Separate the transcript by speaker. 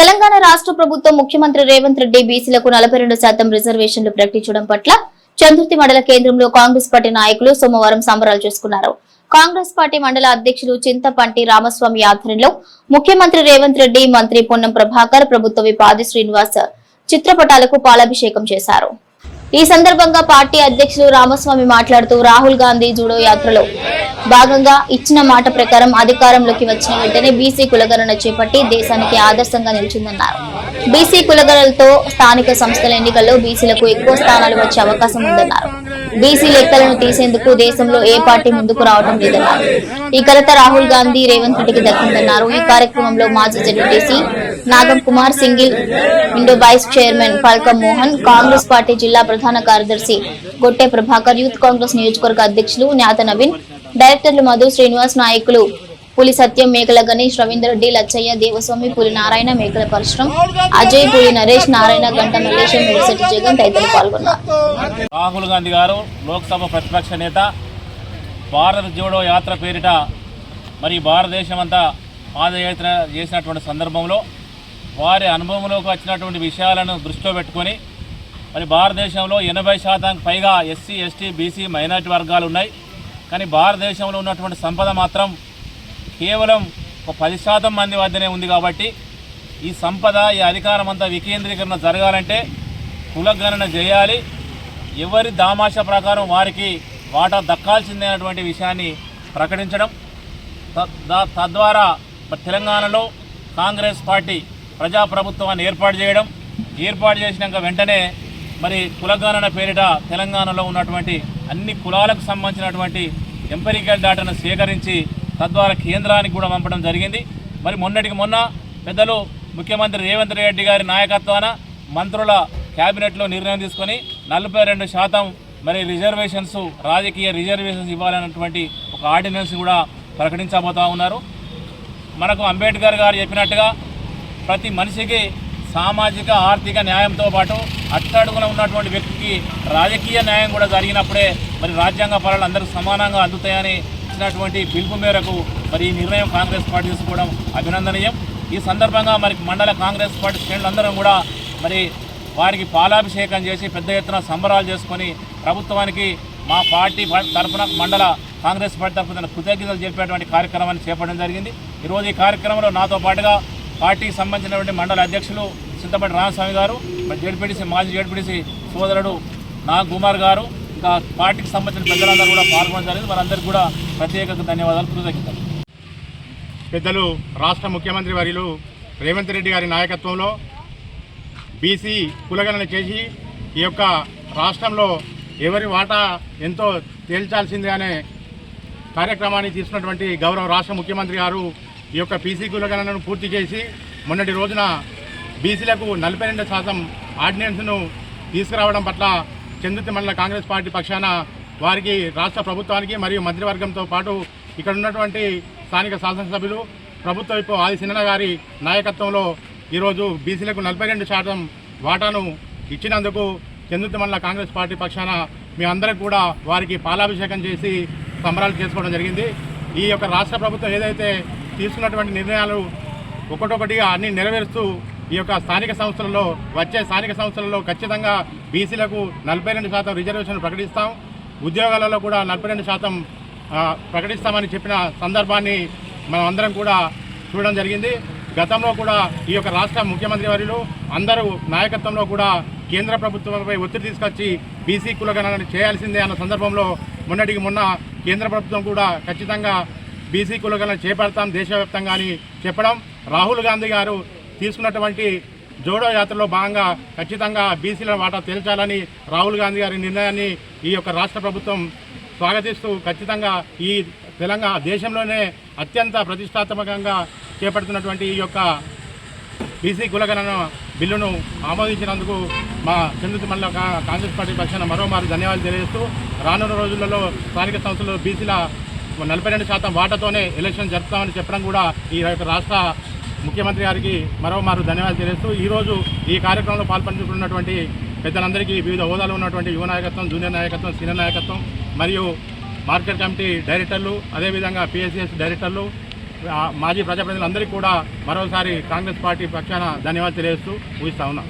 Speaker 1: తెలంగాణ రాష్ట్ర ప్రభుత్వం ముఖ్యమంత్రి రేవంత్ రెడ్డి బీసీలకు నలభై రెండు శాతం రిజర్వేషన్లు ప్రకటించడం పట్ల చంద్రుతి మండల కేంద్రంలో కాంగ్రెస్ పార్టీ నాయకులు సోమవారం సంబరాలు చేసుకున్నారు. కాంగ్రెస్ పార్టీ మండల అధ్యక్షులు చింతపంటి రామస్వామి ఆధ్వర్యంలో ముఖ్యమంత్రి రేవంత్ రెడ్డి మంత్రి పొన్నం ప్రభాకర్ ప్రభుత్వ విపాది శ్రీనివాస్ చిత్రపటాలకు పాలాభిషేకం చేశారు. ఈ సందర్భంగా పార్టీ అధ్యక్షులు రామస్వామి మాట్లాడుతూ రాహుల్ గాంధీ జూడో యాత్రలో భాగంగా ఇచ్చిన మాట ప్రకారం అధికారంలోకి వచ్చిన వెంటనే బీసీ కులగణన చేపట్టి దేశానికి ఆదర్శంగా నిలిచిందన్నారు. బీసీ కులగణలతో స్థానిక సంస్థల ఎన్నికల్లో బీసీలకు ఎక్కువ స్థానాలు వచ్చే అవకాశం ఉందన్నారు. బీసీ లెక్కలను తీసేందుకు దేశంలో ఏ పార్టీ ముందుకు రావడం లేదన్నారు. ఈ ఘనత రాహుల్ గాంధీ రేవంత్ రెడ్డికి దక్కిందన్నారు. ఈ కార్యక్రమంలో మాజీ ZPTC Nagam Kumar single window vice chairman Palkam Mohan Congress party జిల్లా ప్రధాన కార్యదర్శి గొట్టె ప్రభాకర్ యూత్ కాంగ్రెస్ నియోజకవర్గ అధ్యక్షులు న్యాత నవీన్ డైరెక్టర్లు మధు శ్రీనివాస్ నాయకులు పులి సత్యం మేకల గణేష్ రవీందర్ డి లచ్చయ్య దేవస్వామి పులి నారాయణ మేకల పరశురం అజయ్ పులి నరేష్ నారాయణ గంట మల్లేశం మెడిసెట్టి జగన్ తదితరులు పాల్గొన్నారు.
Speaker 2: రాహుల్ గాంధీ గారు లోక్సభ ప్రతిపక్ష నేత భారత జోడో యాత్ర పేరిట మరి భారతదేశం అంతా పాదయాత్ర చేసినటువంటి సందర్భంలో వారి అనుభవంలోకి వచ్చినటువంటి విషయాలను దృష్టిలో పెట్టుకొని మరి భారతదేశంలో ఎనభై శాతం పైగా ఎస్సీ ఎస్టీ బీసీ మైనార్టీ వర్గాలు ఉన్నాయి. కానీ భారతదేశంలో ఉన్నటువంటి సంపద మాత్రం కేవలం ఒక పది శాతం మంది వద్దనే ఉంది కాబట్టి ఈ సంపద ఈ అధికారం అంతా వికేంద్రీకరణ జరగాలంటే కులగణన చేయాలి. ఎవరి దామాష ప్రకారం వారికి వాటా దక్కాల్సిందే అనేటువంటి విషయాన్ని ప్రకటించడం. తద్వారా తెలంగాణలో కాంగ్రెస్ పార్టీ ప్రజాప్రభుత్వాన్ని ఏర్పాటు చేయడం ఏర్పాటు చేసినాక వెంటనే మరి కులగణన పేరిట తెలంగాణలో ఉన్నటువంటి అన్ని కులాలకు సంబంధించినటువంటి ఎంపెరికల్ డేటాను సేకరించి తద్వారా కేంద్రానికి కూడా పంపడం జరిగింది. మరి మొన్నటికి మొన్న పెద్దలు ముఖ్యమంత్రి రేవంత్ రెడ్డి గారి నాయకత్వాన మంత్రుల క్యాబినెట్లో నిర్ణయం తీసుకొని నలభై రెండు శాతం మరి రిజర్వేషన్స్ రాజకీయ రిజర్వేషన్స్ ఇవ్వాలన్నటువంటి ఒక ఆర్డినెన్స్ కూడా ప్రకటించబోతా ఉన్నారు. మనకు అంబేద్కర్ గారు చెప్పినట్టుగా ప్రతి మనిషికి సామాజిక ఆర్థిక న్యాయంతో పాటు అట్టడుగున ఉన్నటువంటి వ్యక్తికి రాజకీయ న్యాయం కూడా జరిగినప్పుడే మరి రాజ్యాంగ పాలనలు అందరికీ సమానంగా అందుతాయని ఇచ్చినటువంటి పిలుపు మేరకు మరి ఈ నిర్ణయం కాంగ్రెస్ పార్టీ తీసుకోవడం అభినందనీయం. ఈ సందర్భంగా మరి మండల కాంగ్రెస్ పార్టీ శ్రేణులందరం కూడా మరి వారికి పాలాభిషేకం చేసి పెద్ద ఎత్తున సంబరాలు చేసుకొని ప్రభుత్వానికి మా పార్టీ తరఫున మండల కాంగ్రెస్ పార్టీ తరఫున కృతజ్ఞతలు చెప్పేటువంటి కార్యక్రమాన్ని చేపట్టడం జరిగింది. ఈరోజు ఈ కార్యక్రమంలో నాతో పాటుగా పార్టీకి సంబంధించినటువంటి మండల అధ్యక్షులు చింతపల్లి రామస్వామి గారు మరి జడ్పీటీసీ మాజీ జడ్పీటీసీ సోదరుడు నా కుమార్ గారు ఇంకా పార్టీకి సంబంధించిన పెద్దలందరూ కూడా పాల్గొనడం జరిగింది. వారందరికీ కూడా ప్రత్యేక ధన్యవాదాలు కృతజ్ఞతలు.
Speaker 3: పెద్దలు రాష్ట్ర ముఖ్యమంత్రి వర్యులు రేవంత్ రెడ్డి గారి నాయకత్వంలో బీసీ కులగణన చేసి ఈ యొక్క రాష్ట్రంలో ఎవరి వాటా ఎంతో తేల్చాల్సిందే అనే కార్యక్రమాన్ని తీసుకున్నటువంటి గౌరవ రాష్ట్ర ముఖ్యమంత్రి గారు ఈ యొక్క పీసీ కులగణనను పూర్తి చేసి మొన్నటి రోజున బీసీలకు నలభై రెండు శాతం ఆర్డినెన్స్ను తీసుకురావడం పట్ల చందుతి మండల కాంగ్రెస్ పార్టీ పక్షాన వారికి రాష్ట్ర ప్రభుత్వానికి మరియు మంత్రివర్గంతో పాటు ఇక్కడ ఉన్నటువంటి స్థానిక శాసనసభ్యులు ప్రభుత్వ వైపు ఆది సిన్న గారి నాయకత్వంలో ఈరోజు బీసీలకు నలభై రెండు శాతం వాటాను ఇచ్చినందుకు చందుతి మండల కాంగ్రెస్ పార్టీ పక్షాన మీ అందరికి కూడా వారికి పాలాభిషేకం చేసి సంబరాలు చేసుకోవడం జరిగింది. ఈ యొక్క రాష్ట్ర ప్రభుత్వం ఏదైతే తీసుకున్నటువంటి నిర్ణయాలు ఒకటొకటిగా అన్ని నెరవేరుస్తూ ఈ యొక్క స్థానిక సంస్థలలో వచ్చే స్థానిక సంస్థలలో ఖచ్చితంగా బీసీలకు నలభై రెండు శాతం రిజర్వేషన్ ప్రకటిస్తాం. ఉద్యోగాలలో కూడా నలభై రెండు శాతం ప్రకటిస్తామని చెప్పిన సందర్భాన్ని మనం అందరం కూడా చూడడం జరిగింది. గతంలో కూడా ఈ యొక్క రాష్ట్ర ముఖ్యమంత్రి వర్యులు అందరూ నాయకత్వంలో కూడా కేంద్ర ప్రభుత్వంపై ఒత్తిడి తీసుకొచ్చి బీసీ కులగణన చేయాల్సిందే అన్న సందర్భంలో మొన్నటికి మొన్న కేంద్ర ప్రభుత్వం కూడా ఖచ్చితంగా బీసీ కులగలను చేపడతాం దేశవ్యాప్తంగా అని చెప్పడం. రాహుల్ గాంధీ గారు తీసుకున్నటువంటి జోడో యాత్రలో భాగంగా ఖచ్చితంగా బీసీల వాటా తేల్చాలని రాహుల్ గాంధీ గారి నిర్ణయాన్ని ఈ యొక్క రాష్ట్ర ప్రభుత్వం స్వాగతిస్తూ ఖచ్చితంగా ఈ తెలంగాణ దేశంలోనే అత్యంత ప్రతిష్టాత్మకంగా చేపడుతున్నటువంటి ఈ యొక్క బీసీ కులగణన బిల్లును ఆమోదించినందుకు మా చంద్రుతి మండల కాంగ్రెస్ పార్టీ పక్షాన మరోమారు ధన్యవాదాలు తెలియజేస్తూ రానున్న రోజులలో స్థానిక సంస్థలు బీసీల నలభై రెండు శాతం వాటాతోనే ఎలక్షన్ జరుపుతామని చెప్పడం కూడా ఈ యొక్క రాష్ట్ర ముఖ్యమంత్రి గారికి మరోమారు ధన్యవాదాలు తెలియజేస్తూ ఈరోజు ఈ కార్యక్రమంలో పాల్పంచుకున్నటువంటి పెద్దలందరికీ వివిధ హోదాలో ఉన్నటువంటి యువ నాయకత్వం జూనియర్ నాయకత్వం సీనియర్ నాయకత్వం మరియు మార్కెట్ కమిటీ డైరెక్టర్లు అదేవిధంగా పిఎస్సిఎస్ డైరెక్టర్లు మాజీ ప్రజాప్రతినిధులందరికీ కూడా మరోసారి కాంగ్రెస్ పార్టీ పక్షాన ధన్యవాదాలు తెలియజేస్తూ ఊహిస్తా ఉన్నాం.